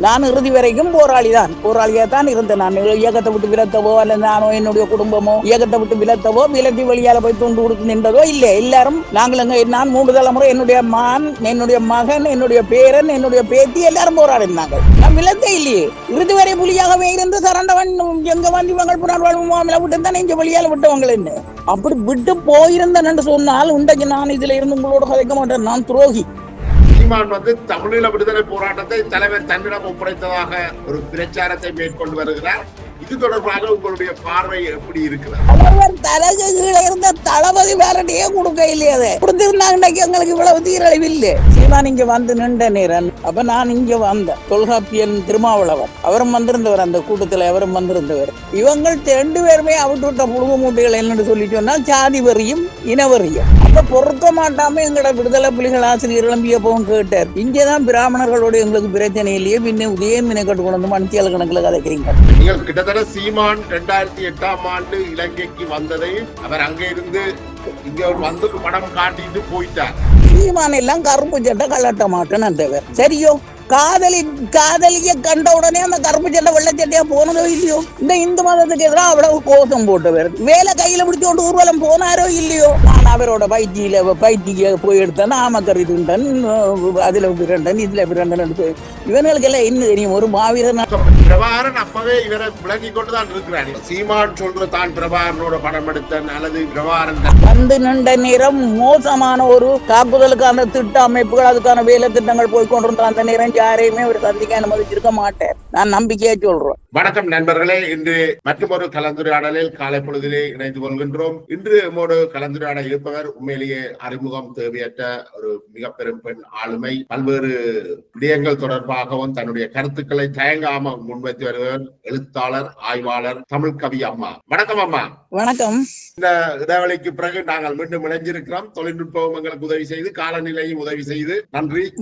நான் இறுதி வரைக்கும் போராளி தான் போராளியா தான் இருந்தேன். நான் இயக்கத்தை விட்டு விலத்தவோ அல்ல நானோ என்னுடைய குடும்பமோ இயக்கத்தை விட்டு விலத்தவோ விலத்தி வழியால போய் துண்டு கொடுத்து நின்றதோ இல்லை எல்லாரும் நாங்கள் அங்க நான் மூன்று தலைமுறை என்னுடைய மான் என்னுடைய மகன் என்னுடைய பேரன் என்னுடைய பேத்தி எல்லாரும் போராடினாங்க நான் விலத்தே இல்லையே. இறுதி வரை புலியாகவே இருந்து சரண்டவன் எங்க வந்து இவங்கள் புனர்வாழ்வு முகாமில் விட்டு தானே இங்க வழியால விட்டவங்களேன்னு அப்படி விட்டு போயிருந்தேன் என்று சொன்னால் உண்டைக்கு நான் இதுல இருந்து உங்களோட கதைக்க மாட்டேன். நான் துரோகி. சீமான் வந்து தமிழீழ விடுதலை போராட்டத்தை தலைவர் தன்னிடம் ஒப்படைத்ததாக ஒரு பிரச்சாரத்தை மேற்கொண்டு வருகிறார். இது தொடர்பாக உங்களுடைய பார்வை எப்படி இருக்கிறது? தலைவர் தலைக்கு கீழே இருந்த தளபதி வேறட்டையே கொடுக்க இல்லையே அதை. கொடுத்திருந்தாங்க இன்னைக்கு எங்களுக்கு இவ்வளவு தீரழிவு இல்லை சீமான் இங்க வந்து நின்ற நேரன். அப்ப நான் இங்க வந்தேன் தொல்காப்பியன் திருமாவளவன். அவரும் வந்திருந்தவர் அந்த கூட்டத்தில் அவரும் வந்திருந்தவர். இவங்கள் ரெண்டு பேருமே அவிட்டு விட்ட புழுகு மூட்டைகள் என்னன்னு சொல்லி சொன்னால் சாதி வரியும் இனவரியும் அப்ப பொறுக்க மாட்டாம எங்களோட விடுதலை புலிகள் ஆசிரியர் எழும்பியப்பவும் கேட்டார். இங்கதான் பிராமணர்களோட எங்களுக்கு பிரச்சனை இல்லையே பின்ன உதயம் கட்டு கொண்டு வந்து மணித்தியால கணக்கில் கதைக்கிறீங்க. நீங்கள் கிட்டத்தட்ட சீமான் ரெண்டாயிரத்தி எட்டாம் ஆண்டு இலங்கைக்கு வந்ததை அவர் அங்கே இருந்து இங்க வந்து படம் காட்டிட்டு போயிட்டார். சீமான் எல்லாம் கரும்பு சட்டை கலட்ட மாட்டேன்னு அந்தவர் சரியோ? காதலி காதலிய கண்ட உடனே அந்த கருப்பு சட்டை வெள்ளை சட்டையா போனதோ இல்லையோ? இந்த இந்து மதத்துக்கு எதிராக அவ்வளவு கோஷம் போட்டவர் வேலை கையில பிடிச்சு கொண்டு ஊர்வலம் போனாரோ இல்லையோ? நான் அவரோட பைத்தியில பைத்திய போய் எடுத்தேன். ஆமக்கறி துண்டன் அதுல பிரண்டன் இதுல பிரண்டன் எடுத்து இவனுங்களுக்கு எல்லாம் என்ன தெரியும்? ஒரு மாவீரன் பிரபாகரன் அப்பவே இவரை விளங்கி கொண்டுதான் இருக்கிறார். சீமான் சொல்ற தான் பிரபாகரனோட படம் எடுத்தேன் அல்லது பிரபாகரன் வந்து நின்ற நேரம் மோசமான ஒரு தாக்குதலுக்கான திட்ட அமைப்புகள் அதுக்கான வேலை திட்டங்கள் போய் கொண்டிருந்த அந்த நேரம் யாரையுமே ஒரு சந்திக்க அனுமதிச்சிருக்க மாட்டேன். நான் நம்பிக்கையா சொல்றேன். வணக்கம் நண்பர்களே இன்று மற்றொரு கலந்துரையாடலில் காலை பொழுதிலே இணைந்து கொள்கின்றோம். இன்று நம்மோடு கலந்துரையாட இருப்பவர் உண்மையிலேயே அறிமுகம் தேவையற்ற ஒரு மிக பெரும் பெண் ஆளுமை. பல்வேறு விடயங்கள் தொடர்பாகவும் தன்னுடைய கருத்துக்களை தயங்காம முன்வைத்து வருவர் எழுத்தாளர் ஆய்வாளர் தமிழ் கவி அம்மா. வணக்கம் அம்மா. வணக்கம். இந்த இடைவெளிக்கு பிறகு நாங்கள் மீண்டும் இணைஞ்சிருக்கிறோம். தொழில்நுட்பம் எங்களுக்கு உதவி செய்து காலநிலையும் உதவி செய்து. நன்றி.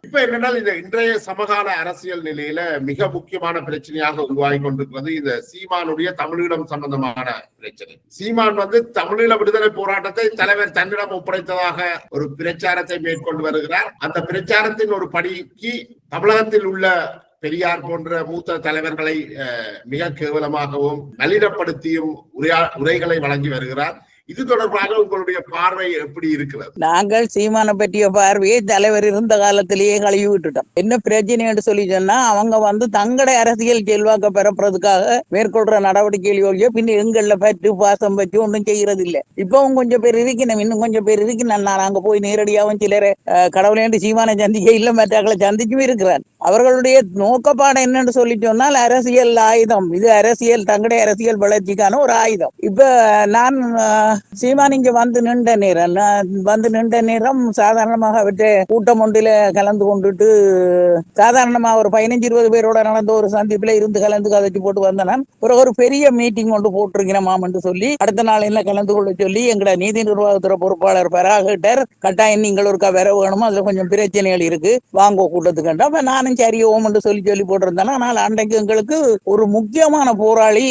இப்ப என்னென்னால் இந்த இன்றைய சமகால அரசியல் நிலையில மிக முக்கியமான பிரச்சனையாக உருவாகி கொண்டிருக்கிறது இந்த சீமானுடைய தமிழீழம் சம்பந்தமான பிரச்சனை. சீமான் வந்து தமிழீழ விடுதலை போராட்டத்தை தலைவர் தன்னிடம் ஒப்படைத்ததாக ஒரு பிரச்சாரத்தை மேற்கொண்டு வருகிறார். அந்த பிரச்சாரத்தின் ஒரு படிக்கு தமிழகத்தில் உள்ள பெரியார் போன்ற மூத்த தலைவர்களை அஹ், மிக கேவலமாகவும் நளினப்படுத்தியும் உரையா உரைகளை வழங்கி வருகிறார். இது தொடர்பாக உங்களுடைய பார்வை எப்படி இருக்கிறது? நாங்கள் சீமான பற்றிய பார்வையை தலைவர் இருந்த காலத்திலேயே கழுவி விட்டுட்டோம். என்ன பிரச்சனை என்று சொல்லி சொன்னா அவங்க வந்து தங்கட அரசியல் செல்வாக்க பெறப்படுறதுக்காக மேற்கொள்ற நடவடிக்கைகள் ஒழிய பின்ன எங்கள்ல பற்று பாசம் பற்றி ஒன்றும் செய்யறது இல்லை இப்பவும் கொஞ்சம் பேர் இருக்கணும் இன்னும் கொஞ்சம் பேர் இருக்கணும். நான் அங்க போய் நேரடியாகவும் சிலர் கடவுளேண்டு சீமான சந்திக்க இல்ல மற்றாக்களை சந்திச்சும் இருக்கிறார். அவர்களுடைய நோக்கப்பாடம் என்னன்னு சொல்லி சொன்னால் அரசியல் ஆயுதம். இது அரசியல் தங்கடைய அரசியல் வளர்ச்சிக்கான ஒரு ஆயுதம். இப்ப நான் சீமான் இங்க வந்து நின்ற நேரம். வந்து நின்ற நேரம் சாதாரணமாக அவற்றை கூட்டம் ஒன்றில கலந்து கொண்டுட்டு சாதாரணமா ஒரு பதினஞ்சு இருபது பேரோட நடந்த ஒரு சந்திப்புல இருந்து கலந்து கதைச்சு போட்டு வந்தேன் பிறகு ஒரு பெரிய மீட்டிங் கொண்டு போட்டிருக்கிறோம் என்று சொல்லி அடுத்த நாள் என்ன கலந்து கொள்ள சொல்லி எங்கட நீதி நிர்வாகத்துறை பொறுப்பாளர் பராகிட்டர் கட்டாயம் நீங்கள் ஒருக்கா வர வேணுமோ? அதுல கொஞ்சம் பிரச்சனைகள் இருக்கு. வாங்க கூட்டத்துக்கு. அப்ப நானும் சரி ஓமன்று சொல்லி சொல்லி போட்டிருந்தேன். ஆனால் அன்றைக்கு எங்களுக்கு ஒரு முக்கியமான போராளி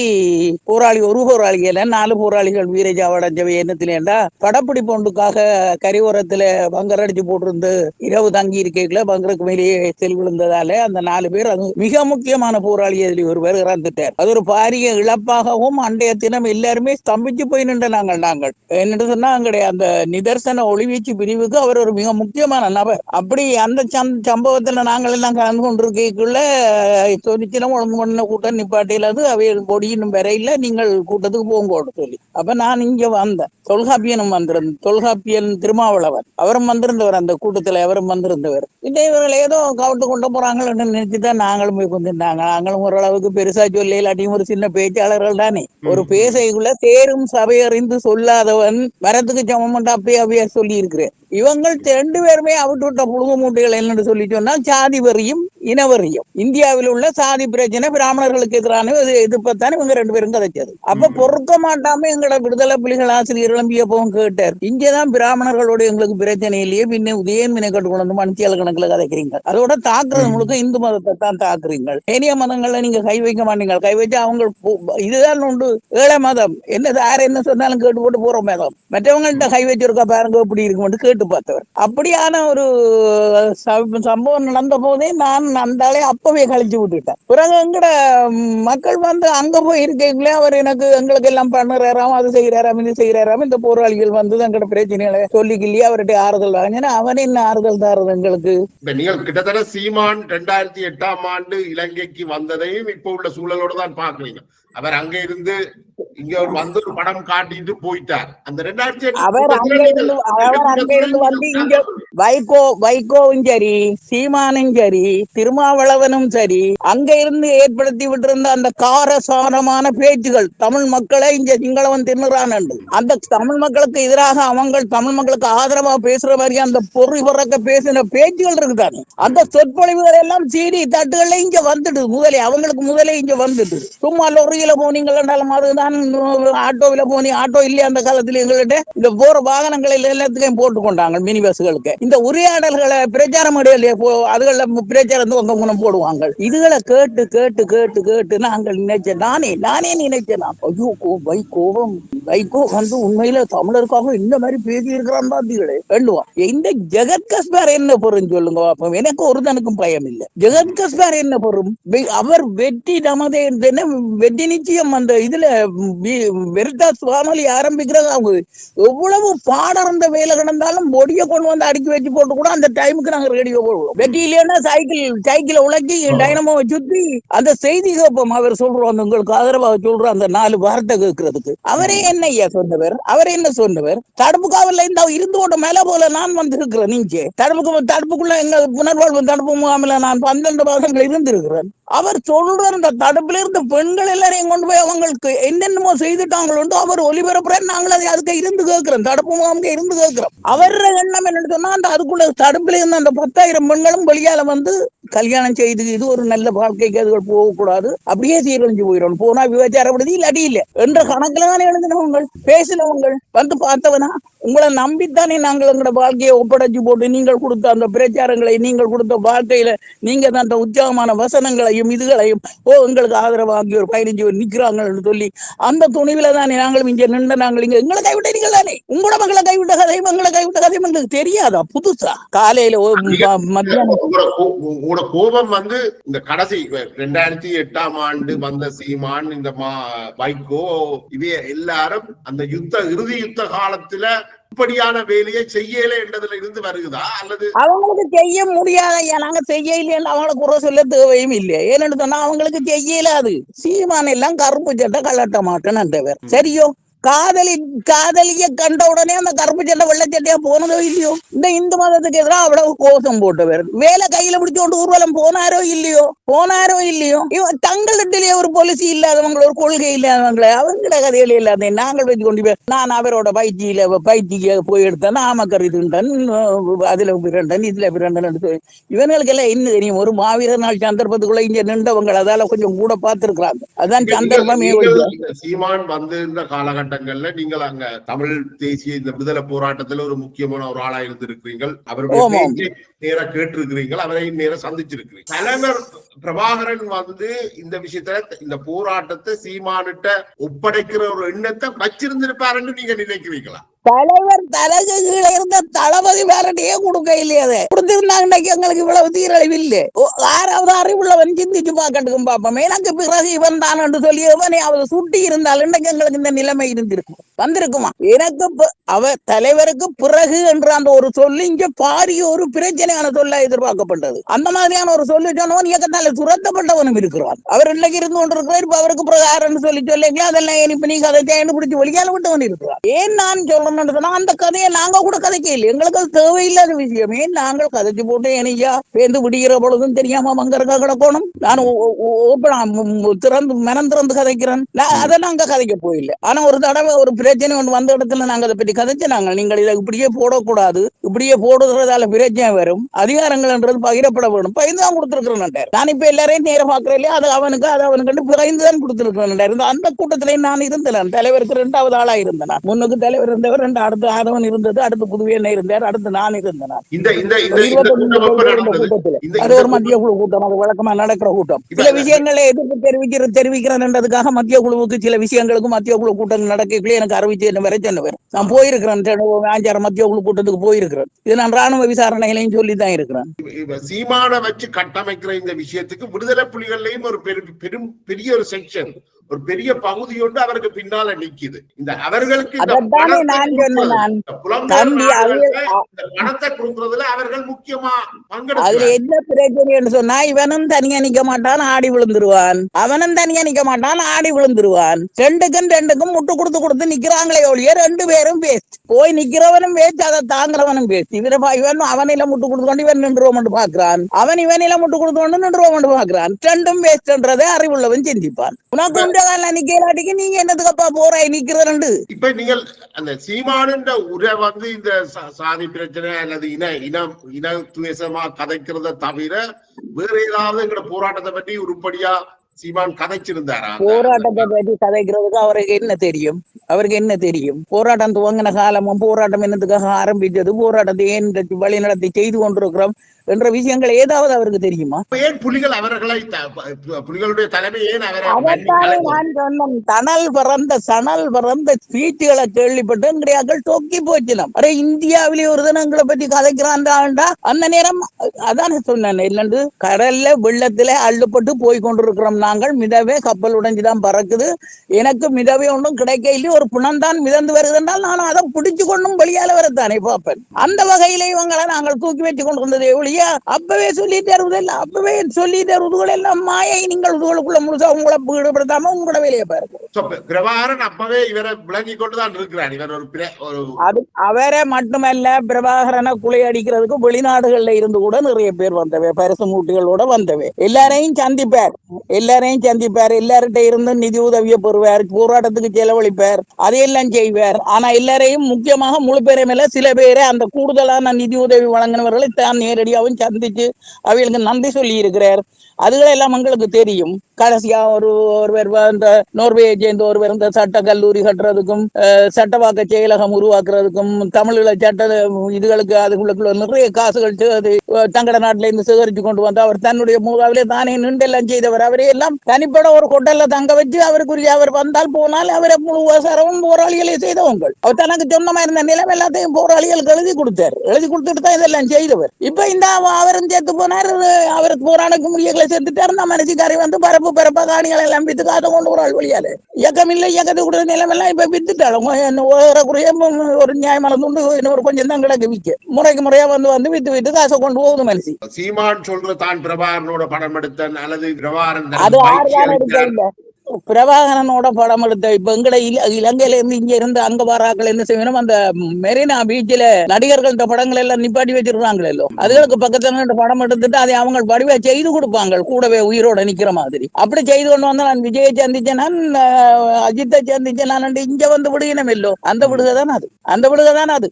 போராளி ஒரு போராளி இல்லை நாலு போராளிகள் வீரஜாவோட அடைஞ்சவை என்னத்திலேண்டா படப்பிடிப்பு ஒன்றுக்காக கரிவோரத்துல பங்கர் அடிச்சு போட்டிருந்து இரவு தங்கி இருக்கைக்குள்ள பங்கருக்கு மேலேயே செல் விழுந்ததால அந்த நாலு பேர் அது மிக முக்கியமான போராளி அதில் ஒருவர் இறந்துட்டார். அது ஒரு பாரிய இழப்பாகவும் அன்றைய தினம் எல்லாருமே ஸ்தம்பிச்சு போய் நின்ற நாங்கள். நாங்கள் என்னட்டு சொன்னா அங்களுடைய அந்த நிதர்சன ஒளிவீச்சு பிரிவுக்கு அவர் ஒரு மிக முக்கியமான நபர். அப்படி அந்த சம்- சம்பவத்துல நாங்கள் எல்லாம் கலந்து கொண்டிருக்கைக்குள்ள தொண்ணூத்தினம் ஒழுங்கு பண்ண கூட்டம் நிப்பாட்டியிலது அவை பொடியினும் வரையில நீங்கள் கூட்டத்துக்கு போங்க சொல்லி. அப்ப நான் இங்க அந்த தொல்காப்பியனும் வந்திருந்த தொல்காப்பியன் திருமாவளவன். அவரும் வந்திருந்தவர் அந்த கூட்டத்துல அவரும் வந்திருந்தவர். இந்த இவர்கள் ஏதோ கவுட்டு கொண்டு போறாங்கன்னு நினைச்சுதான் நாங்களும் போய் கொண்டிருந்தாங்க நாங்களும் ஓரளவுக்கு பெருசா சொல்லி இல்லாட்டியும் ஒரு சின்ன பேச்சாளர்கள் தானே. ஒரு பேசைக்குள்ள தேரும் சபையறிந்து சொல்லாதவன் மரத்துக்கு சமம் அப்பயே அப்படியே சொல்லி இருக்கிறேன் இவங்கள் ரெண்டு பேருமே அவிட்டு விட்ட புழுகு மூட்டைகள் என்னன்னு சொல்லி சொன்னால் சாதி வரியும் இனவரியும் இந்தியாவில் உள்ள சாதி பிரச்சனை பிராமணர்களுக்கு எதிரான எதிர்ப்பத்தான் இவங்க ரெண்டு பேரும் கதைச்சது. அப்ப பொறுக்க மாட்டாம எங்களோட விடுதலை புலிகள் ஆசிரியர் எழும்பியப்பவும் கேட்டார். இங்கதான் பிராமணர்களோட எங்களுக்கு பிரச்சனை இல்லையே பின்ன உதயன் மினை கட்டு கொண்டு வந்து மனுஷியால கணக்குல கதைக்கிறீங்க அதோட தாக்குறது முழுக்க இந்து மதத்தை தான் தாக்குறீங்க ஏனைய மதங்கள்ல நீங்க கை வைக்க மாட்டீங்க கை வச்சு அவங்க இதுதான் உண்டு ஏழை மதம். என்ன யார் என்ன சொன்னாலும் கேட்டு போட்டு போற மதம். மற்றவங்கள்ட்ட கை வச்சிருக்கா பாருங்க எப்படி இருக்கும்னு கேட்டு பார்த்தவர். அப்படியான ஒரு சம்பவம் நடந்த போதே நான் அந்த ஆளை அப்பவே கழிச்சு விட்டுட்டேன். பிறகு எங்கட மக்கள் வந்து அங்க போய் இருக்கீங்களே அவர் எனக்கு எங்களுக்கு எல்லாம் பண்ணுறாராம் அது செய்யறாராம் இது செய்யறாராம் இந்த போராளிகள் வந்து எங்கட பிரச்சனைகளை சொல்லிக்கிள்ளி அவர்கிட்ட ஆறுதல் வாங்கினா அவன் என்ன ஆறுதல் தாருது எங்களுக்கு? இப்ப நீங்கள் கிட்டத்தட்ட சீமான் ரெண்டாயிரத்தி எட்டாம் ஆண்டு இலங்கைக்கு வந்ததையும் இப்ப உள்ள சூழலோட தான் பாக்குறீங்க அவர் அங்க இருந்து இங்க ஒரு வந்து ஒரு படம் காட்டிட்டு போயிட்டார். அந்த ரெண்டாயிரத்தி எட்டு அவர் அங்க இருந்து அவர் அங்க இருந்து வந்து இங்க வைகோ வைகோவும் சரி சீமானும் சரி திருமாவளவனும் சரி அங்க இருந்து ஏற்படுத்தி விட்டிருந்த அந்த காரசாரமான பேச்சுகள் தமிழ் மக்களை இங்க சிங்களவன் தின்னுறான் அந்த தமிழ் மக்களுக்கு எதிராக அவங்க தமிழ் மக்களுக்கு ஆதரவா பேசுற மாதிரி அந்த பொறி பறக்க பேசின பேச்சுகள் இருக்குதானே? அந்த சொற்பொழிவுகள் எல்லாம் சீடி தட்டுகள்ல இங்க வந்துட்டு முதலே அவங்களுக்கு முதலே இங்க வந்துட்டு சும்மா வண்டியில லொரியில போனீங்களாண்டாலும் அதுதான் ஆட்டோவில போனி ஆட்டோ இல்லையா அந்த காலத்துல எங்கள்கிட்ட இந்த போற வாகனங்களில் எல்லாத்துக்கும் போட்டு கொண்டாங்க மினி பஸ்களுக்கு இந்த உரையாடல்களை பிரச்சாரம் இடையிலே போ அதுகள பிரச்சாரம் உங்க முன்னம் போடுவாங்க. இதுகளை கேட்டு கேட்டு கேட்டு கேட்டு நாங்கள் நினைச்சேன் நானே நானே நினைச்சேன். ஐயோ கோ- வை கோபம். வைகோ வந்து உண்மையில தமிழருக்காக இந்த மாதிரி பேசி இருக்கிறான் பாத்தீங்களே எண்ணுவான் இந்த ஜெகத் கஸ்பார் என்ன பொருள் சொல்லுங்க பாப்போம். எனக்கு ஒருத்தனுக்கும் பயம் இல்லை. ஜெகத் கஸ்பார் என்ன பொருள்? அவர் வெற்றி நமதே என்ன வெற்றி நிச்சயம் அந்த இதுல வெரிதாஸ் வானொலி ஆரம்பிக்கிறது அவங்க எவ்வளவு பாடர்ந்த வேலை கிடந்தாலும் பொடிய கொண்டு வந்து அடுக்கி வச்சு போட்டு கூட அந்த டைமுக்கு நாங்க ரேடியோ போடுவோம். வெற்றி இல்லைன்னா சைக்கிள் சைக்கிளை உலக்கி டைனமோ சுத்தி அந்த செய்தி கேட்போம். அவர் சொல்றோம் அந்த உங்களுக்கு ஆதரவாக சொல்ற அந்த நாலு வார்த்தை கேட்கறதுக்கு. அவரே என்ன ஐயா சொன்னவர் அவர் என்ன சொன்னவர்? தடுப்பு காவல்ல இந்த இருந்து கொண்ட மேல போல நான் வந்து இருக்கிறேன் நீங்க தடுப்பு தடுப்புக்குள்ள எங்க புனர்வாழ்வு தடுப்பு முகாமில் நான் பன்னெண்டு மாதங்கள் இருந்திருக்கிறேன். அவர் சொல்ற அந்த தடுப்புல இருந்த பெண்கள் எல்லாரையும் கொண்டு போய் அவங்களுக்கு என்னென்னமோ செய்துட்டாங்களோ அவர் ஒளிபரப்புற நாங்கள் அதை அதுக்கு இருந்து கேட்கிறோம். தடுப்பு முகாமுக்கு இருந்து கேட்கிறோம். அவர் எண்ணம் என்னன்னு சொன்னா அந்த அதுக்குள்ள தடுப்புல இருந்த அந்த பத்தாயிரம் பெண்களும் வெளியால வந்து கல்யாணம் செய்து இது ஒரு நல்ல வாழ்க்கைக்கு அதுகள் போகக்கூடாது. அப்படியே சீரழிஞ்சு போயிடும் போனா விபச்சாரப்படுது இல்லாட்டி இல்ல. என்ற கணக்குல தானே எழுதினவங்க. பேசினவங்க. வந்து பார்த்தவனா உங்களை நம்பித்தானே நாங்கள் எங்களோட வாழ்க்கையை ஒப்படைச்சு போட்டு நீங்கள் கொடுத்த அந்த பிரச்சாரங்களை நீங்கள் கொடுத்த வாழ்க்கையில நீங்க தான் அந்த உற்சாகமான வசனங்களையும் இதுகளையும் ஓ எங்களுக்கு ஆதரவாகி ஒரு பதினஞ்சு பேர் நிக்கிறாங்கன்னு சொல்லி அந்த துணிவில தானே நாங்களும் இங்க நின்று நாங்கள் இங்க எங்களை கைவிட்டீர்கள் தானே? உங்களோட மக்களை கைவிட்ட கதையும் எங்களை கைவிட்ட கதையும் எங்களுக்கு தெரியாதா? புதுசா? காலையில மத்தியானம். உங்களோட கோபம் வந்து இந்த கடைசி ரெண்டாயிரத்தி எட்டாம் ஆண்டு வந்த சீமான் இந்த மா வைகோ இவைய எல்லாரும் அந்த யுத்த இறுதி யுத்த காலத்துல இப்படியான வேலையை செய்யல என்றதுல இருந்து வருகுதா அல்லது அவங்களுக்கு செய்ய முடியாத ஐயா. நாங்க செய்ய இல்லைன்னு அவங்களை குறை சொல்ல தேவையும் இல்லை ஏன்னு சொன்னா அவங்களுக்கு செய்ய இயலாது சீமான் எல்லாம் கருப்பு சட்டை கலட்ட மாட்டேன்னு சரியோ? காதலி காதலிய கண்ட உடனே அந்த கருப்பு சட்டை வெள்ளை சட்டையா போனதோ இல்லையோ? இந்த இந்து மதத்துக்கு எதிராக அவ்வளவு கோஷம் போட்டவர். வேலை கையில பிடிச்சோண்டு ஊர்வலம் போனாரோ இல்லையோ? போனாரோ இல்லையோ? இவன் தங்களிடத்திலேயே ஒரு பாலிசி இல்லாதவங்க ஒரு கொள்கை இல்லாதவங்கள அவங்கள கதையில இல்லாத நாங்கள் வச்சு கொண்டு போய் நான் அவரோட பயிற்சியில பயிற்சிக்கு போய் எடுத்தேன் நாமக்கர் இதுண்டன் அதுல பிரண்டன் இதுல பிரண்டன் இவங்களுக்கு எல்லாம் என்ன தெரியும்? ஒரு மாவீரர் நாள் சந்தர்ப்பத்துக்குள்ள இங்க நின்றவங்க அதால கொஞ்சம் கூட பார்த்திருக்கிறாங்க. அதான் சந்தர்ப்பமே சீமான் வந்து இந்த காலகட்டங்கள்ல நீங்கள் அங்க தமிழ் தேசிய இந்த விடுதலை போராட்டத்துல ஒரு முக்கியமான ஒரு ஆளா இருந்திருக்கிறீர்கள். அவருடைய நேர கேட்டிருக்கிறீர்கள். அவரை நேர சந்திச்சிருக்கிறீங்க தலைவர் பிரபாகரன் வந்து இந்த விஷயத்துல இந்த போராட்டத்தை சீமானிட்ட ஒப்படைக்கிற ஒரு எண்ணத்தை வச்சிருந்திருப்பாருன்னு நீங்க நினைக்கிறீங்களா தலைவர் தலைகீழ இருந்த தளபதி வேறட்டையே கொடுக்க இல்லையாது அதை. எங்களுக்கு இவ்வளவு தீரழிவு இல்லை ஆறாவது அறிவுள்ளவன் சிந்திச்சு பார்க்கட்டுக்கும் பார்ப்போம் எனக்கு பிறகு இவன் தான் என்று சொல்லி இவனையாவது சுட்டி இருந்தால் இன்னைக்கு எங்களுக்கு இந்த நிலைமை இருந்திருக்கும். வந்திருக்குமா? எனக்கு ப- அவ தலைவருக்கு பிறகு என்ற அந்த ஒரு சொல்லு இங்க பாரிய ஒரு பிரச்சனையான சொல்ல எதிர்பார்க்கப்பட்டது. அந்த மாதிரியான ஒரு சொல்லு சொன்னவன் இயக்கத்தால துரத்தப்பட்டவனும் இருக்கிறான். அவர் இன்னைக்கு இருந்து கொண்டிருக்கிறார் இப்ப அவருக்கு பிரகாரம் சொல்லி சொல்லிங்களா அதெல்லாம் ஏன் இப்ப நீ கதை தேன்னு பிடிச்சி ஒளியால விட்டவன் இருக்கிறான். ஏன் நான் சொல்லணும்னு சொன்னா அந்த கதையை நாங்க கூட கதைக்க எங்களுக்கு அது தேவையில்லாத விஷயமே. நாங்கள் கதைச்சு போட்டு ஏனையா பேந்து விடுகிற பொழுதும் தெரியாம மங்கருக்கா கிடக்கணும். நான் திறந்து மனம் திறந்து கதைக்கிறேன். அதை நாங்க கதைக்க போயில்ல ஆனா ஒரு தடவை ஒரு பிரச்சனை ஒன்று வந்த இடத்துல நாங்க அதை பற்றி கதைச்சு நாங்கள் நீங்கள் இதை இப்படியே போடக்கூடாது. இப்படியே போடுறதால பிரச்சனை வரும். அதிகாரங்கள்ன்றது பகிரப்பட வேணும் பயந்து தான் கொடுத்துருக்கிறேன் நான் இப்ப எல்லாரையும் நேரம் பாக்குறேன் இல்லையா? அது அவனுக்கு அது அவனுக்கு பயந்து தான் கொடுத்துருக்கிறேன் அந்த கூட்டத்திலே நான் இருந்தேன். தலைவருக்கு ரெண்டாவது ஆளா இருந்தேன். முன்னுக்கு தலைவர் இருந்தவர் ரெண்டு அடுத்து ஆதவன் இருந்தது அடுத்து புதுவேண்ண இருந்தார் அடுத்து நான் இருந்தேன். கூட்டம் பேர் அது ஒரு மத்திய குழு கூட்டம் அது வழக்கமா நடக்கிற கூட்டம். சில விஷயங்களை எதிர்ப்பு தெரிவிக்கிற தெரிவிக்கிறேன்றதுக்காக மத்திய குழுவுக்கு சில விஷயங்களுக்கு மத்திய குழு கூட்டங்கள் நடக்கக்குள்ளே எனக்கு அறிவிச்சு என்ன வரை சொன்ன வரும் நான் போயிருக்கிறேன் அஞ்சாறு மத்திய குழு கூட்டத்துக்கு போயிருக்கிறேன். இது நான் ராணுவ விசாரணைகளையும் சொல்லி தான் இருக்கிறேன் சீமான வச்சு கட்டமைக்கிற இந்த விஷயத்துக்கு விடுதலை புலிகள்லயும் ஒரு பெரும் பெரும் பெரிய ஒரு செக்ஷன் ஒரு பெரிய பகுதி ஒன்று அவருக்கு பின்னால நிக்குது. இந்த அவர்களுக்கு பணத்தை கொடுக்கறதுல அவர்கள் முக்கியமா அதுல என்ன பிரச்சனைன்னு சொன்னா இவனும் தனியா நிக்க மாட்டான் ஆடி விழுந்துருவான். அவனும் தனியா நிக்க மாட்டான் ஆடி விழுந்துருவான். ரெண்டுக்கும் ரெண்டுக்கும் முட்டு கொடுத்து கொடுத்து நிக்கிறாங்களே ஒழிய ரெண்டு பேரும் வேஸ்ட். போய் நிக்கிறவனும் வேஸ்ட் அதை தாங்குறவனும் வேஸ்ட் இவர இவன் அவனில முட்டு கொடுத்து கொண்டு இவன் நின்றுவோம் பாக்குறான் அவன் இவனில முட்டு கொடுத்து கொண்டு நின்றுவோம் பாக்குறான் ரெண்டும் வேஸ்ட்ன்றதை அறிவுள்ளவன் சிந்திப்பான் உனக்கு உண்ட கால நிக்கிறாட்டிக்கு நீங்க என்னதுக்கப்பா போறாய் நிக்கிற ரெண்டு இப்ப நீங்கள் அந்த சீமானுன்ற உரை வந்து இந்த சாதி பிரச்சனை அல்லது இன இனம் இன துவேஷமா கதைக்கிறத தவிர வேற ஏதாவது எங்களோட போராட்டத்தை பற்றி உருப்படியா சீமான் கதைச்சிருந்தாரா போராட்டத்தை பற்றி கதைக்கிறதுக்கு அவருக்கு என்ன தெரியும்? அவருக்கு என்ன தெரியும்? போராட்டம் துவங்கின காலமும் போராட்டம் என்னத்துக்காக ஆரம்பித்தது? போராட்டத்தை ஏன் வழி நடத்தி செய்து கொண்டிருக்கிறோம்? என்ற விஷயங்கள் ஏதாவது அவருக்கு தெரியுமா? ஏன் புலிகள் அவர்களை புலிகளுடைய தலைமை ஏன் அவரை நான் சொன்னேன். தணல் பிறந்த சணல் பிறந்த ஸ்பீச்சுகளை கேள்விப்பட்டு எங்கடையாக்கள் தொக்கி போச்சினம். அரே இந்தியாவிலே ஒரு தினங்களை பத்தி கதைக்கிறான்டா அந்த நேரம் அதானே சொன்னேன். இல்லைண்டு கடல்ல வெள்ளத்திலே அள்ளுப்பட்டு போய் கொண்டிருக்கிறோம் நாங்கள். மிதவே கப்பல் உடைஞ்சுதான் பறக்குது. எனக்கு மிதவே ஒன்றும் கிடைக்கல ஒரு புணம்தான் மிதந்து வருதுன்றால் நான் அதை பிடிச்சு கொண்டும் வெளியால வரத்தானே பார்ப்பேன். அந்த வகையில இவங்களை நாங்கள் தூக்கி வச்சு கொண்டு வந்ததே ஒழிய அப்பவே சொல்லி தருவது இல்லை அப்பவே சொல்லி தருவதுகள் எல்லாம் மாயை. நீங்கள் இதுகளுக்குள்ள முழுசா உங்களை ஈடுபடுத்தாம உங்களோட வேலையை பாருங்க. பிரபாகரன் அப்பவே இவரை விளங்கி கொண்டுதான் இருக்கிறார். இவர் ஒரு அது அவரே மட்டுமல்ல பிரபாகரனை குலை அடிக்கிறதுக்கு வெளிநாடுகள்ல இருந்து கூட நிறைய பேர் வந்தவை பரிசு மூட்டிகளோட வந்தவை. எல்லாரையும் சந்திப்பார். எல்லாரையும் சந்திப்பார். எல்லார்கிட்ட இருந்து நிதி உதவியை பெறுவார் போராட்டத்துக்கு செலவழிப்பார் அதையெல்லாம் செய்வார். ஆனா எல்லாரையும் முக்கியமாக முழு பேரை மேல சில பேரை அந்த கூடுதலான நிதி உதவி வழங்கினவர்களை தான் நேரடியாகவும் சந்திச்சு அவர்களுக்கு நன்றி சொல்லி இருக்கிறார் அதுகளை எல்லாம் எங்களுக்கு தெரியும். கடைசியா ஒரு ஒருவர் இந்த நோர்வேயை சேர்ந்த ஒருவர் இந்த சட்ட கல்லூரி கட்டுறதுக்கும் சட்டவாக்க செயலகம் உருவாக்குறதுக்கும் தமிழீழ சட்ட இதுகளுக்கு அதுகளுக்குள்ள நிறைய காசுகள் தங்கட நாட்டில இருந்து சேகரித்து கொண்டு வந்து அவர் தன்னுடைய மூதாவிலே தானே நின்றெல்லாம் செய்தவர். அவரே எல்லாம் தனிப்பட ஒரு கொட்டல்ல தங்க வச்சு அவருக்குரிய அவர் வந்தால் போனால் அவரை முழு சரவும் போராளிகளே செய்தவங்க அவர் தனக்கு சொந்தமா இருந்த நிலம் எல்லாத்தையும் போராளிகளுக்கு எழுதி கொடுத்தார். எழுதி கொடுத்துட்டு தான் இதெல்லாம் செய்தவர். இப்ப இந்த அவரும் சேர்த்து போனார். அவருக்கு போராடுக்கு முடியங்களை சேர்த்துட்டாரு நம்ம மனசுக்காரி வந்து பரப்பு பரப்பா காணிகளை எல்லாம் வித்து காத்த கொண்டு ஒரு ஆள் வழியாரு இயக்கம் இல்லை இயக்கத்தை கொடுத்த நிலம் எல்லாம் இப்ப வித்துட்டாலும் குறைய ஒரு நியாயமான துண்டு இன்னும் ஒரு கொஞ்சம் தான் கிடக்கு விற்க. முறைக்கு முறையா வந்து வந்து வித்து வித்து காசை கொண்டு போகுது மனசு சீமான் சொல்ற தான் பிரபாகரனோட படம் எடுத்தன் அல்லது பிரபாகரன் அது அளித்தார். இல்ல. பிரபாகரனோட படம் எடுத்த இப்ப எங்கட இல- இலங்கையில இருந்து இங்க இருந்து அங்க வராக்கள் என்ன செய்யணும் அந்த மெரினா பீச்சில நடிகர்கள் இந்த படங்கள் எல்லாம் நிப்பாட்டி வச்சிருக்காங்களோ அதுகளுக்கு பக்கத்துல படம் எடுத்துட்டு அதை அவங்க வடிவா செய்து கொடுப்பாங்க கூடவே உயிரோட நிக்கிற மாதிரி. அப்படி செய்து கொண்டு வந்து நான் விஜயை சந்திச்சேன் நான் அஜித்தை சந்திச்சேன் நான் இங்க வந்து விடுகினம் இல்லோ? அந்த விடுகை தான் அது. அந்த விடுகை தான் அது.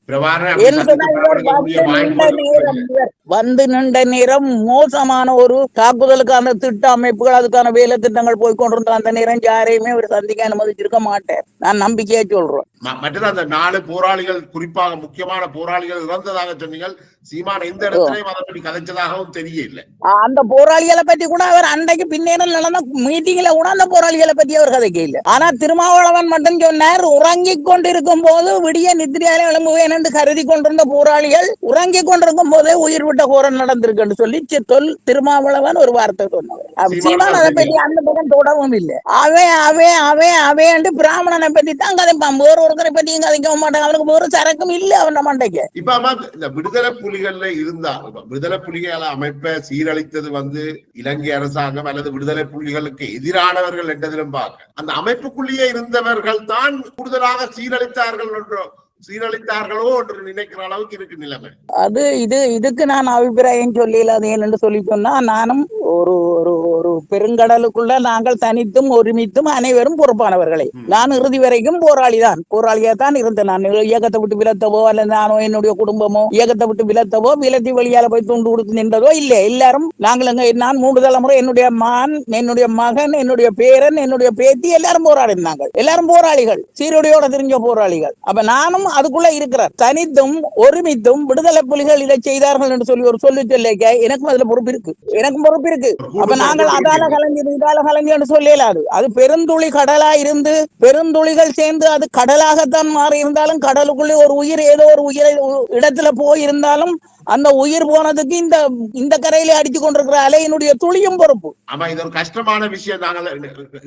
வந்து நின்ற நேரம் மோசமான ஒரு தாக்குதலுக்கான திட்ட அமைப்புகள் அதுக்கான வேலை திட்டங்கள் போய் கொண்டிருந்த அந்த நேரம் யாரையுமே அவர் சந்திக்க அனுமதிச்சிருக்க மாட்டார் நான் நம்பிக்கையா சொல்றேன். மற்றது அந்த நாலு போராளிகள் குறிப்பாக முக்கியமான போராளிகள் இறந்ததாக சொன்னீங்கள். சீமான் எந்த இடத்துலயும் அதை பற்றி கதைச்சதாகவும் தெரியல அந்த போராளிகளை பற்றி கூட அவர் அன்றைக்கு பின்னேரம் நடந்த மீட்டிங்ல கூட அந்த போராளிகளை பற்றி அவர் கதைக்க இல்லை ஆனா திருமாவளவன் மட்டும் சொன்னார் உறங்கிக் கொண்டிருக்கும் போது விடிய நித்திரையால எழும்புவேன் என்று கருதி கொண்டிருந்த போராளிகள் உறங்கிக் கொண்டிருக்கும் போதே உயிர் விட்ட கோரம் நடந்திருக்குன்னு சொல்லி சி- தொல் திருமாவளவன் ஒரு வார்த்தை சொன்னவர் அப்ப சீமான் அதை பற்றி அந்த பக்கம் தொடவும் இல்லை. அவன் அவன் அவன் அவன் பிராமணனை பற்றி தான் கதைப்பான். வேற ஒருத்தரை பற்றியும் கதைக்க மாட்டான். அவனுக்கு ஒரு சரக்கும் இல்ல அவன் மண்டைக்கு இப்ப அம்மா இந்த விடுதலை புலிகள்ல இருந்தா விடுதலை புலிகள் அமைப்பை சீரழித்தது வந்து இலங்கை அரசாங்கம் அல்லது விடுதலை புலிகளுக்கு எதிரானவர்கள் என்றதிலும் பார்க்க. அந்த அமைப்புக்குள்ளேயே இருந்தவர்கள் தான் கூடுதலாக சீரழித்தார்கள் என்றும் சீரழித்தார்களோ என்று நினைக்கிற அளவுக்கு இருக்கு நிலைமை. அது இது இதுக்கு நான் அபிப்பிராயம் சொல்லல அது சொல்லி சொன்னா நானும் ஒரு ஒரு ஒரு பெருங்கடலுக்குள்ள நாங்கள் தனித்தும் ஒருமித்தும் அனைவரும் பொறுப்பானவர்களே. நான் இறுதி வரைக்கும் போராளி தான் போராளியா தான் இருந்தேன் நான். இயக்கத்தை விட்டு விலத்தவோ அல்ல நானோ என்னுடைய குடும்பமோ இயக்கத்தை விட்டு விலத்தவோ விலத்தி வழியால போய் துண்டு கொடுத்து நின்றதோ இல்ல எல்லாரும் நாங்கள் நான் மூன்று தலைமுறை என்னுடைய மான் என்னுடைய மகன் என்னுடைய பேரன் என்னுடைய பேத்தி எல்லாரும் போராடினாங்க எல்லாரும் போராளிகள். சீருடையோட தெரிஞ்ச போராளிகள். அப்ப நானும் அதுக்குள்ள இருக்கிறேன் தனித்தும் ஒருமித்தும் விடுதலை புலிகள் இதை செய்தார்கள் என்று சொல்லி ஒரு சொல்லி சொல்லிக்க எனக்கும் அதுல பொறுப்பு இருக்கு. எனக்கும் பொறுப்பு இருக்கு. அப்ப நாங்கள் அதால கலைஞர் இதால கலைஞர்னு சொல்லலாது அது? பெருந்துளி கடலா இருந்து பெருந்துளிகள் சேர்ந்து அது கடலாகத்தான் மாறி இருந்தாலும் கடலுக்குள்ளே ஒரு உயிர் ஏதோ ஒரு உயிரை இடத்துல போயிருந்தாலும் அந்த உயிர் போனதுக்கு இந்த இந்த கரையில அடிச்சு கொண்டிருக்கிற அலையினுடைய துளியும் பொறுப்பு. ஆமா இது ஒரு கஷ்டமான விஷயம் நாங்கள்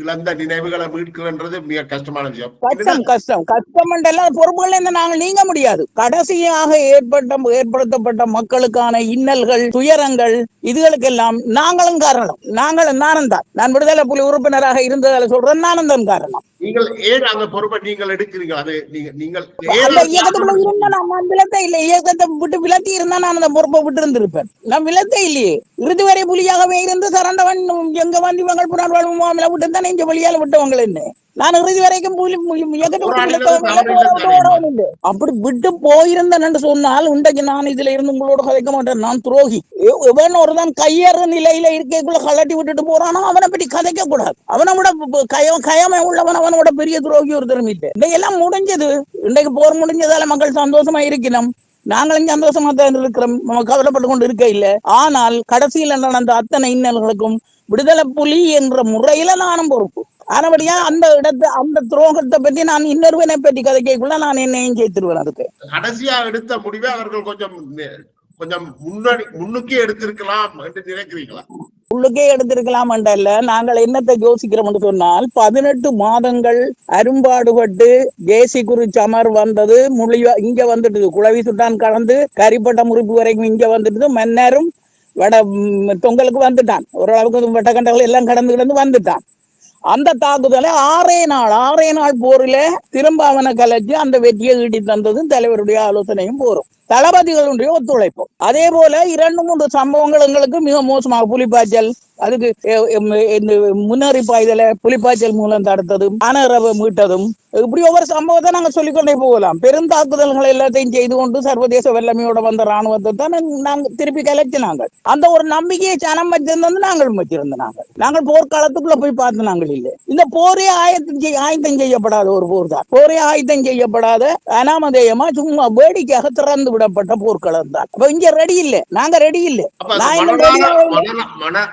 இழந்த நினைவுகளை மீட்கிறன்றது மிக கஷ்டமான விஷயம். கஷ்டம் கஷ்டம். கஷ்டம் பொறுப்புகள் இருந்து நாங்கள் நீங்க முடியாது. கடைசியாக ஏற்பட்ட ஏற்படுத்தப்பட்ட மக்களுக்கான இன்னல்கள் துயரங்கள் இதுகளுக்கெல்லாம் நாங்களும் காரணம். நாங்களும் நானும் தான். நான் விடுதலை புலி உறுப்பினராக இருந்ததால சொல்றேன் நானும் தான் காரணம். நீங்கள் ஏன் அந்த பொறுப்பை நீங்கள் எடுக்கிறீங்க அது நீங்க நீங்கள் அந்த ஏன் இயக்கத்துக்குள்ள இருந்தா நான் நான் விலத்த இல்லை. இயக்கத்தை விட்டு விலத்தி இருந்தா நான் அந்த பொறுப்பை விட்டு இருந்திருப்பேன் நான் விலத்த இல்லையே. இறுதி வரை புலியாகவே இருந்து சரண்டவன் எங்க வந்து இவங்கள் புறான் முகாமில விட்டு தானே இந்த வழியால விட்டவங்கள் என்ன? நான் இறுதி வரைக்கும். அப்படி விட்டு போயிருந்தேன் சொன்னால் உண்டைக்கு நான் இதுல இருந்து உங்களோட கதைக்க மாட்டேன் நான் துரோகி எவன் ஒருதான் கையேற நிலையில இருக்கைக்குள்ள கலட்டி விட்டுட்டு போறானோ அவனை பற்றி கதைக்க கூடாது அவனை விட கய கயமை உள்ளவன் அவனோட பெரிய துரோகி ஒருத்தரும் இல்லை இன்றைக்கெல்லாம் முடிஞ்சது இன்றைக்கு போர் முடிஞ்சதால மக்கள் சந்தோஷமா இருக்கணும் நாங்களும் சந்தோஷமா தான் இருக்கிறோம் நம்ம கவலைப்பட்டு கொண்டு இருக்க இல்லை. ஆனால் கடைசியில் நடந்த அத்தனை இன்னல்களுக்கும் விடுதலை புலி என்ற முறையில நானும் பொறுப்பு. ஆனபடியா அந்த இடத்து அந்த துரோகத்தை பத்தி நான் இன்னொருவனை பற்றி கதைக்குள்ள நான் என்னையும் சேர்த்துருவேன் அதுக்கு. கடைசியா எடுத்த முடிவை அவர்கள் கொஞ்சம் கொஞ்சம் முன்னாடி முன்னுக்கே எடுத்திருக்கலாம் என்று நினைக்கிறீங்களா? உள்ளுக்கே எடுத்திருக்கலாம் அல்ல நாங்கள் என்னத்தை யோசிக்கிறோம் என்று சொன்னால் பதினெட்டு மாதங்கள் அரும்பாடுபட்டு ஜேசி குறிச்சி அமர் வந்தது முழிவா இங்க வந்துட்டு குழவி சுட்டான் கலந்து கரிப்பட்ட முறிப்பு வரைக்கும் இங்க வந்துட்டு மன்னரும் வட தொங்கலுக்கு வந்துட்டான். ஓரளவுக்கு வெட்டக்கண்டங்கள் எல்லாம் கடந்து கிடந்து வந்துட்டான். அந்த தாக்குதலை ஆறே நாள் ஆறே நாள் போரில திரும்ப அவனை கலைச்சு அந்த வெற்றியை ஈட்டி தந்ததும் தலைவருடைய ஆலோசனையும் போரும். தளபதிகளுடைய ஒத்துழைப்பு. அதே போல இரண்டு மூன்று சம்பவங்கள் எங்களுக்கு மிக மோசமாக புலிப்பாய்ச்சல் அதுக்கு எ- இந்த புலிப்பாய்ச்சல் மூலம் தடுத்ததும் அனரவை மீட்டதும் இப்படி ஒவ்வொரு சம்பவத்தை நாங்க சொல்லிக்கொண்டே போகலாம். பெருந்தாக்குதல்கள் எல்லாத்தையும் செய்து கொண்டு சர்வதேச வல்லமையோட வந்த ராணுவத்தை தான் நாங்க- திருப்பி திருப்பி கலைச்சினாங்க. அந்த ஒரு நம்பிக்கையை சனம் வச்சிருந்தது நாங்கள் வச்சிருந்த நாங்கள். நாங்கள் போர்க்காலத்துக்குள்ள போய் பார்த்து நாங்கள் இல்லை. இந்த போரே ஆயத்தம் செய் ஆயத்தம் செய்யப்படாத ஒரு போர் தான் போரே ஆயத்தம் செய்யப்படாத அனாமதேயமா சும்மா வேடிக்கையாக திறந்து விடப்பட்ட போர்க்களம் தான். அப்ப இங்க ரெடி இல்ல. நாங்க ரெடி இல்ல.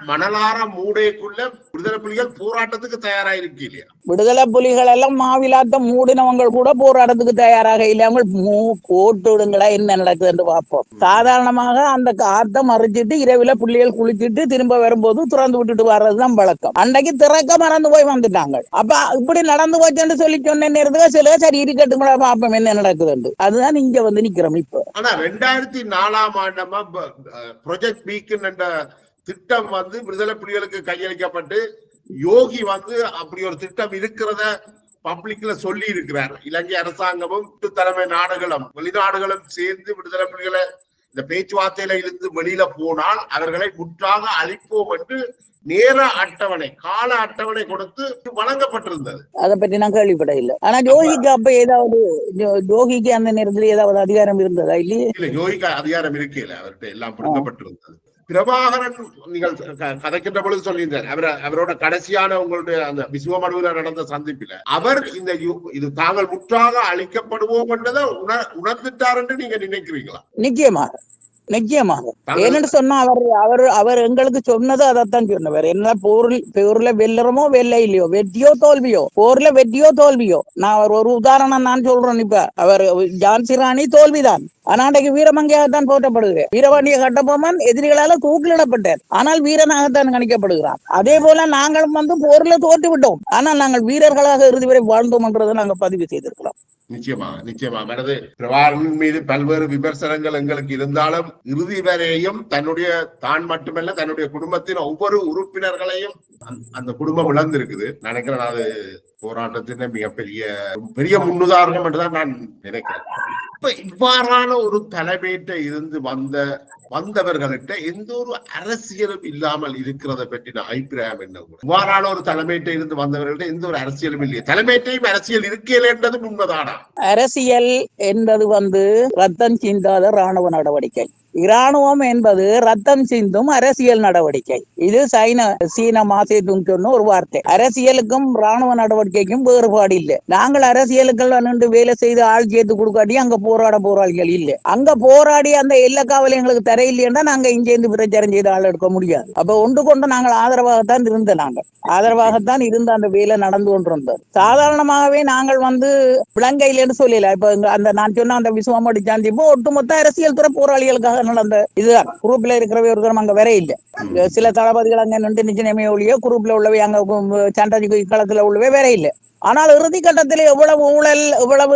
மணலார மூடைக்குள்ள விடுதலை புலிகள் போராட்டத்துக்கு தயாரா இருக்கு இல்லையா? விடுதலை புலிகள் எல்லாம் மாவிலாத்த மூடினவங்க கூட போராட்டத்துக்கு தயாராக இல்லாமல் மூ போட்டு விடுங்களா? என்ன நடக்குதுன்னு பார்ப்போம். சாதாரணமாக அந்த காத்த மறைச்சிட்டு இரவில புள்ளிகள் குளிச்சிட்டு திரும்ப வரும்போது திறந்து விட்டுட்டு வர்றதுதான் பழக்கம் அன்னைக்கு திறக்க மறந்து போய் வந்துட்டாங்க. அப்ப இப்படி நடந்து போச்சுன்னு சொல்லி சொன்ன நேரத்துக்கு சில சரி இருக்கட்டும் கூட பார்ப்போம் என்ன நடக்குதுன்னு அதுதான் இங்க வந்து நிக்கிறோம் இப்ப. ஆனா ரெண்டாயிரத்தி நாலாம் ஆண்டமா ப்ரொஜெக்ட் வீக்கன் என்ற திட்டம் வந்து விடுதலை புலிகளுக்கு கையளிக்கப்பட்டு யோகி வந்து அப்படி ஒரு திட்டம் இருக்கிறத பப்ளிக்ல சொல்லி இருக்கிறார் இலங்கை அரசாங்கமும் தலைமை நாடுகளும் வெளிநாடுகளும் சேர்ந்து விடுதலை புலிகளை இந்த பேச்சுவார்த்தையில இருந்து வெளியில போனால் அவர்களை முற்றாக அழிப்போம் என்று நேர அட்டவணை கால அட்டவணை கொடுத்து வழங்கப்பட்டிருந்தது. அதை பத்தி நான் கேள்விப்பட இல்லை ஆனா ஜோகிக்கு அப்ப ஏதாவது ஜோகிக்கு அந்த நேரத்துல ஏதாவது அதிகாரம் இருந்ததா இல்லையே? இல்ல யோகிக்கு அதிகாரம் இருக்கல அவர்கிட்ட எல்லாம் பிடுங்கப்பட்டிருந்தது பிரபாகரன் நீங்கள் கதைக்கின்ற பொழுது சொல்லியிருந்தார் அவர் அவரோட கடைசியான உங்களுடைய அந்த விசுவமடுவில் நடந்த சந்திப்பில அவர் இந்த இது தாங்கள் முற்றாக அழிக்கப்படுவோம் என்றதை உணர் உணர்ந்துட்டார் என்று நீங்க நினைக்கிறீங்களா? நிச்சயமாக. நிச்சயமாக. என்னன்னு சொன்னா அவர் அவர் அவர் எங்களுக்கு சொன்னது அதைத்தான் சொன்னவர் என்ன போரில் போர்ல வெல்லுறமோ வெல்ல இல்லையோ வெற்றியோ தோல்வியோ போர்ல வெற்றியோ தோல்வியோ. நான் அவர் ஒரு உதாரணம் நான் சொல்றேன் இப்ப. அவர் ஜான்சி ராணி தோல்விதான். ஆனா அன்றைக்கு வீரமங்கையாக தான் போற்றப்படுகிறேன் வீரபாண்டிய கட்டபொம்மன் எதிரிகளால தூக்கிலிடப்பட்டார் ஆனால் வீரனாகத்தான் கணிக்கப்படுகிறான் அதே போல நாங்களும் வந்து போர்ல தோற்று விட்டோம் ஆனால் நாங்கள் வீரர்களாக இறுதி வரை வாழ்ந்தோம் என்றதை நாங்கள் பதிவு செய்திருக்கிறோம். நிச்சயமா நிச்சயமா. எனது பிரபாகரன் மீது பல்வேறு விமர்சனங்கள் எங்களுக்கு இருந்தாலும் இறுதி வரையும் தன்னுடைய தான் மட்டுமல்ல தன்னுடைய குடும்பத்தின் ஒவ்வொரு உறுப்பினர்களையும் அந்த- குடும்பம் குடும்பம் இழந்திருக்குது. நினைக்கிறேன் அது போராட்டத்தின் மிகப்பெரிய பெரிய முன்னுதாரணம் என்றுதான் நான் நினைக்கிறேன். இப்ப இவ்வாறான ஒரு தலைமையிட்ட இருந்து வந்த வந்தவர்கள்ட்ட எந்த ஒரு அரசியலும் இல்லாமல் இருக்கிறத பற்றின அபிப்பிராயம் என்ன கூட? இவ்வாறான ஒரு தலைமையிட்ட இருந்து வந்தவர்கள்ட்ட எந்த ஒரு அரசியலும் இல்லையே. தலைமையிட்டையும் அரசியல் இருக்கல என்றது உண்மைதானா? அரசியல் என்பது வந்து ரத்தம் சிந்தாத ராணுவ நடவடிக்கை. இராணுவம் என்பது ரத்தம் சிந்தும் அரசியல் நடவடிக்கை. இது சைன சீன மாசேதுங் சொன்ன ஒரு வார்த்தை. அரசியலுக்கும் ராணுவ நடவடிக்கைக்கும் வேறுபாடு இல்லை. நாங்கள் அரசியலுக்குள்ள நின்று வேலை செய்து ஆள் சேர்த்து கொடுக்காட்டி அங்க போராட போராளிகள் இல்லை. அங்க போராடி அந்த எல்லை காவல் எங்களுக்கு தரையில்லைன்னா நாங்க இங்கேருந்து பிரச்சாரம் செய்து ஆள் எடுக்க முடியாது. அப்ப ஒன்று கொண்டு நாங்கள் ஆதரவாகத்தான் இருந்த நாங்கள். ஆதரவாகத்தான் இருந்த அந்த வேலை நடந்து கொண்டிருந்தது. சாதாரணமாகவே நாங்கள் வந்து விலங்கையிலன்னு சொல்லல. இப்ப அந்த நான் சொன்ன அந்த விசுவம் அடிச்சாந்தி இப்போ ஒட்டுமொத்த அரசியல் துறை போராளிகளுக்காக அந்த இதுதான். குரூப்ல இருக்கிறவே ஒருத்தரும் அங்க வேற இல்லை. சில தளபதிகள் அங்க நின்று நிச்சயமே ஒழிய குரூப்ல உள்ளவை அங்க சாண்டாஜி களத்துல உள்ளவே வேற இல்லை. ஆனால் இறுதி கட்டத்தில் எவ்வளவு ஊழல் எவ்வளவு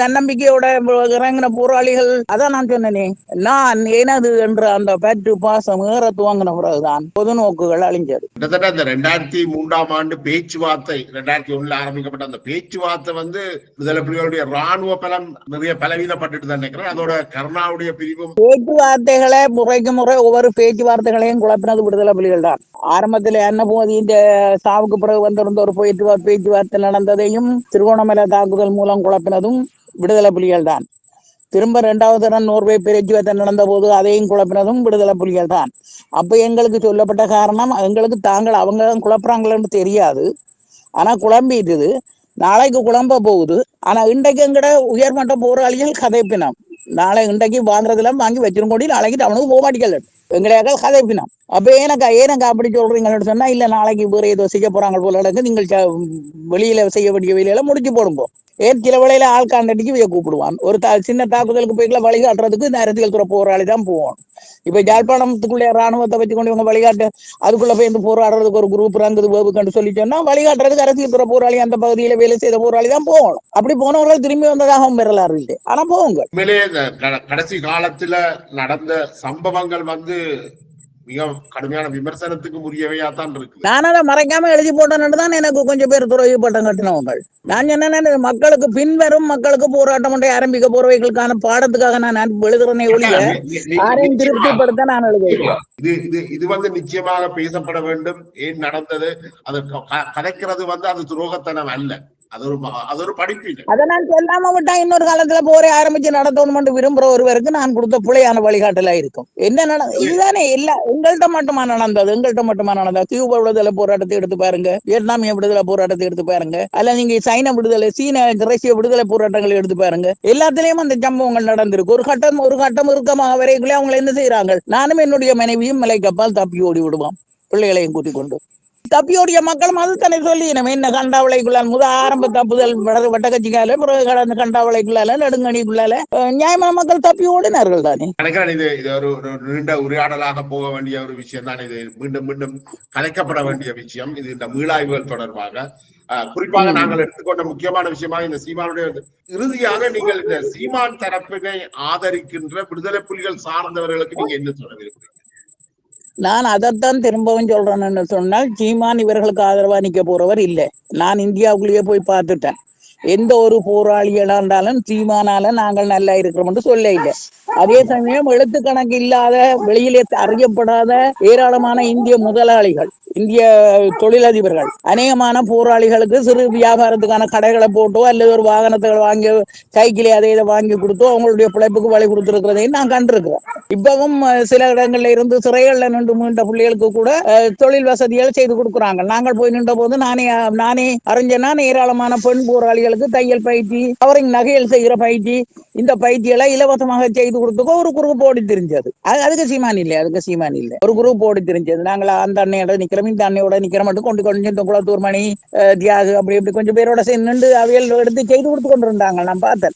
தன்னம்பிக்கையோட இறங்கின போராளிகள் அதான் நான் சொன்னேனே. நான் எனது என்ற அந்த பற்று பாசம் ஏற துவங்கின பிறகுதான் பொது நோக்குகள் அழிஞ்சது. கிட்டத்தட்ட இந்த ரெண்டாயிரத்தி மூன்றாம் ஆண்டு பேச்சுவார்த்தை ரெண்டாயிரத்தி ஒண்ணுல ஆரம்பிக்கப்பட்ட அந்த பேச்சுவார்த்தை வந்து விடுதலை புலிகளுடைய ராணுவ பலம் நிறைய பலவீனப்பட்டுட்டு தான் நினைக்கிறேன். அதோட கருணாவுடைய பிரிவும் பேச்சுவார்த்தைகளை முறைக்கு முறை ஒவ்வொரு பேச்சுவார்த்தைகளையும் குழப்பினது விடுதலை புலிகள் தான் ஆரம்பத்தில் என்ன போது இந்த சாவுக்கு பிறகு வந்திருந்த ஒரு பேச்சுவா பேச்சுவார்த்தை நடந்ததையும் திருகோணமலை தாக்குதல் மூலம் குழப்பினதும் விடுதலை புலிகள் தான் திரும்ப ரெண்டாவது தரம் நோர்வே பேச்சுவார்த்தை நடந்த போது அதையும் குழப்பினதும் விடுதலை புலிகள் தான் அப்ப எங்களுக்கு சொல்லப்பட்ட காரணம் எங்களுக்கு தாங்கள் அவங்க தான் தெரியாது. ஆனா குழம்பிட்டுது நாளைக்கு குழம்ப போகுது. ஆனா இன்றைக்கு எங்கட உயர்மட்ட போராளிகள் கதைப்பினம். நாளை இன்றைக்கு வாங்குறதெல்லாம் வாங்கி வச்சிருக்கோடி நாளைக்கு டவுனுக்கு போக மாட்டேங்கல எங்களையாக கதைப்பினம் அப்ப ஏனக்கா ஏனக்கா அப்படி சொல்றீங்கன்னு சொன்னா இல்ல நாளைக்கு வேற ஏதோ செய்ய போறாங்க போல இருக்கு நீங்கள் வெளியில செய்ய வேண்டிய வேலையெல்லாம் முடிச்சு போடுங்க ஏன் சில வேளையில ஆள் காண்டடிக்கு இவைய கூப்பிடுவான். ஒரு தா சின்ன தாக்குதலுக்கு போய்க்கலாம் வழிகாட்டுறதுக்கு இந்த அரசியல் துறை போராளி தான் போவோம் இப்ப ஜாழ்ப்பாணத்துக்குள்ளே ராணுவத்தை வச்சு கொண்டு இவங்க வழிகாட்டு அதுக்குள்ள போய் இந்த போராடுறதுக்கு ஒரு குரூப் ரங்குது வேவுக்கண்டு சொல்லி சொன்னா வழிகாட்டுறதுக்கு அரசியல் துறை போராளி அந்த பகுதியில வேலை செய்த போராளி தான் போகணும். அப்படி போனவர்கள் திரும்பி வந்ததாகவும் பெறலாறு இல்லை. ஆனா போங்க கடைசி காலத்துல நடந்த சம்பவங்கள் வந்து மிக கடுமையான விமர்சனத்துக்கு உரியவையா தான் இருக்கு நான் அதை மறைக்காம எழுதி போட்டேன்னு தான் எனக்கு கொஞ்சம் பேர் துறவி பட்டம் கட்டினவங்க. நான் சொன்னேன் மக்களுக்கு பின்வரும் மக்களுக்கு போராட்டம் ஒன்றை ஆரம்பிக்க போறவைகளுக்கான பாடத்துக்காக நான் எழுதுறேனே ஒழிய யாரையும் திருப்திப்படுத்த நான் எழுதுகிறேன் இது இது இது வந்து நிச்சயமாக பேசப்பட வேண்டும். ஏன் நடந்தது? அது கதைக்கிறது வந்து அது துரோகத்தனம் அல்ல. அது ஒரு ம- அது ஒரு படிப்பீடு அதை நான் சொல்லாம விட்டா இன்னொரு காலத்துல போரை ஆரம்பிச்சு நடத்தணும்னு விரும்புற ஒருவருக்கு நான் கொடுத்த பிழையான வழிகாட்டலா இருக்கும். என்ன நட இதுதானே எல்லா எங்கள்கிட்ட மட்டுமா நடந்தது? எங்கள்கிட்ட மட்டுமா நடந்தது? கியூபா விடுதலை போராட்டத்தை எடுத்து பாருங்க. வியட்நாமிய விடுதலை போராட்டத்தை எடுத்து பாருங்க. அல்ல நீங்க சைன விடுதலை சீன ரஷ்ய விடுதலை போராட்டங்களை எடுத்து பாருங்க. எல்லாத்துலயும் அந்த சம்பவங்கள் நடந்திருக்கு. ஒரு கட்டம் ஒரு கட்டம் இறுக்கமாக வரைக்குள்ளே அவங்க என்ன செய்யறாங்க நானும் என்னுடைய மனைவியும் மலைக்கப்பால் தப்பி ஓடி விடுவோம் பிள்ளைகளையும் கூட்டிக் கொண்டு. தப்பியோடிய மக்களும் அது தானே சொல்லி நம்ம என்ன கண்டாவளைக்குள்ளால் முத ஆரம்ப தப்புதல் வட- வட்டக்கட்சிக்கால பிறகு கடந்த கண்டாவளைக்குள்ளால நெடுங்கணிக்குள்ளால நியாயமான மக்கள் தப்பி ஓடினார்கள் தானே? நினைக்கிறேன் இது இது ஒரு நீண்ட உரையாடலாக போக வேண்டிய ஒரு விஷயம் தான் இது. மீண்டும் மீண்டும் கலைக்கப்பட வேண்டிய விஷயம். இது இந்த மீளாய்வுகள் தொடர்பாக. குறிப்பாக நாங்கள் எடுத்துக்கொண்ட முக்கியமான விஷயமாக இந்த சீமானுடைய இறுதியாக நீங்கள் இந்த சீமான் தரப்பினை ஆதரிக்கின்ற விடுதலை புலிகள் சார்ந்தவர்களுக்கு நீங்க என்ன சொல்ல விரும்புறீங்க? நான் அதைத்தான் திரும்பவும் சொல்றேன்னு சொன்னால் சீமான் இவர்களுக்கு ஆதரவா நிக்க போறவர் இல்லை. நான் இந்தியாவுக்குள்ளேயே போய் பார்த்துட்டேன். எந்த ஒரு போராளிகளா இருந்தாலும் சீமானால நாங்கள் நல்லா இருக்கிறோம்னு சொல்ல இல்லை அதே சமயம் எழுத்து கணக்கு இல்லாத வெளியிலே அறியப்படாத ஏராளமான இந்திய முதலாளிகள் இந்திய தொழிலதிபர்கள். அநேகமான போராளிகளுக்கு சிறு வியாபாரத்துக்கான கடைகளை போட்டோ அல்லது ஒரு வாகனத்தை வாங்கி சைக்கிளை அதை இதை வாங்கி கொடுத்தோ அவங்களுடைய பிழைப்புக்கு வழி கொடுத்துருக்கிறதையும் நான் கண்டிருக்கிறேன். இப்பவும் சில இடங்கள்ல இருந்து சிறைகள்ல நின்று மீண்ட பிள்ளைகளுக்கு கூட தொழில் வசதிகள் செய்து கொடுக்குறாங்க. நாங்கள் போய் நின்ற போது நானே நானே அறிஞ்சனா ஏராளமான பெண் போராளிகளுக்கு தையல் பயிற்சி அவரின் நகையல் செய்கிற பயிற்சி இந்த பயிற்சிகளை இலவசமாக செய்து கொடுத்துக்கோ ஒரு குரூப் ஓடி தெரிஞ்சது. அதுக்கு சீமான் இல்லை அதுக்கு சீமான் இல்லை. ஒரு குரூப் ஓடி தெரிஞ்சது. நாங்கள் அந்த அன்னையோட நிக்கிற இந்த அண்ணையோட நிக்கிற மட்டும் கொண்டு கொஞ்சம் குளத்தூர் மணி தியாகு அப்படி இப்படி கொஞ்சம் பேரோட சேர்ந்து நின்று அவியல் எடுத்து செய்து கொடுத்து கொண்டு இருந்தாங்க நான் பார்த்தேன்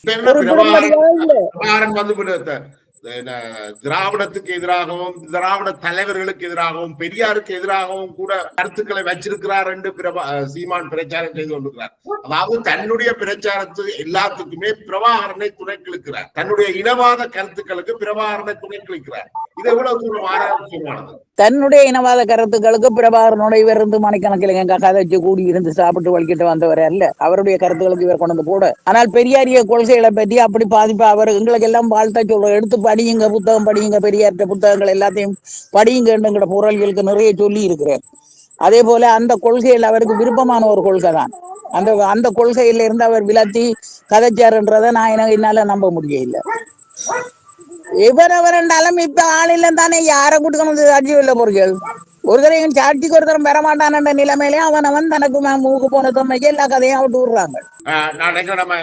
திராவிடத்துக்கு எதிராகவும் திராவிட தலைவர்களுக்கு எதிராகவும் பெரியாருக்கு எதிராகவும் கூட கருத்துக்களை வச்சிருக்கிறார் என்று பிரபா சீமான் பிரச்சாரம் செய்து கொண்டிருக்கிறார். அதாவது தன்னுடைய பிரச்சாரத்து எல்லாத்துக்குமே பிரபாகரனை துணை கிழக்கிறார் தன்னுடைய இனவாத கருத்துக்களுக்கு பிரபாகரனை துணை கிழக்கிறார் தன்னுடைய இனவாத கருத்துக்களுக்கு பிரபாகரனுடைய இவர் இருந்து மணிக்கணக்கில் எங்க கதைச்சு கூடி இருந்து சாப்பிட்டு வலிக்கிட்டு வந்தவர் அல்ல. அவருடைய கருத்துக்களுக்கு இவர் கொண்டு வந்து கூட ஆனால் பெரியாரிய கொள்கைகளை பற்றி அப்படி பாதிப்பு அவர் எங்களுக்கு எல்லாம் வாழ்த்த சொல்ற எடுத்து படியுங்க புத்தகம் படியுங்க பெரியார்ட்ட புத்தகங்கள் எல்லாத்தையும் படியுங்கன்ற பொருள்களுக்கு நிறைய சொல்லி இருக்கிறேன் அதே போல அந்த கொள்கையில் அவருக்கு விருப்பமான ஒரு கொள்கை தான். அந்த அந்த கொள்கையில இருந்து அவர் விலத்தி கதைச்சாருன்றதை நான் என்னால நம்ப முடியல ஆளில்ல தானே யாரை கொடுக்கணும் சாட்சி இல்ல பொருட்கள் ஒரு தரையும் சாட்சிக்கு ஒருத்தரம் பெற மாட்டான நிலைமையிலே அவன் அவன் தனக்கு ம- மூக்கு போன தொன்மைக்கு எல்லா விடுறாங்க.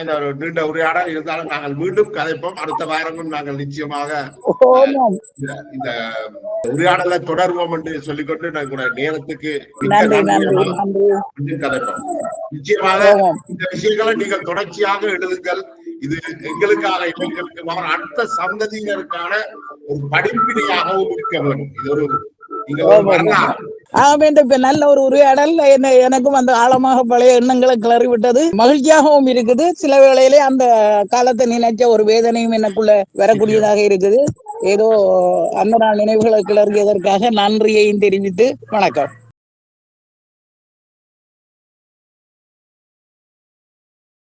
இந்த ஒரு நீண்ட உரையாடல் இருந்தாலும் நாங்கள் மீண்டும் கதைப்போம். அடுத்த வாரமும் நாங்கள் நிச்சயமாக. இந்த- உரையாடலை தொடர்வோம் என்று சொல்லிக்கொண்டு நான் கூட நேரத்துக்கு கதைப்போம். நிச்சயமாக. இந்த விஷயங்களை நீங்கள் தொடர்ச்சியாக எழுதுங்கள். இது எங்களுக்காக எங்களுக்கு அடுத்த சந்ததியினருக்கான ஒரு படிப்பினையாகவும் இருக்க வேண்டும். இது ஒரு இப்ப நல்ல ஒரு உரையாடல் என்ன எனக்கும் அந்த ஆழமாக பழைய எண்ணங்களை கிளறி விட்டது மகிழ்ச்சியாகவும் இருக்குது. சில வேளையிலே அந்த காலத்தை நினைச்ச ஒரு வேதனையும் எனக்குள்ள வரக்கூடியதாக இருக்குது. ஏதோ அந்த நாள் நினைவுகளை கிளறியதற்காக நன்றியையும் தெரிவித்து வணக்கம்.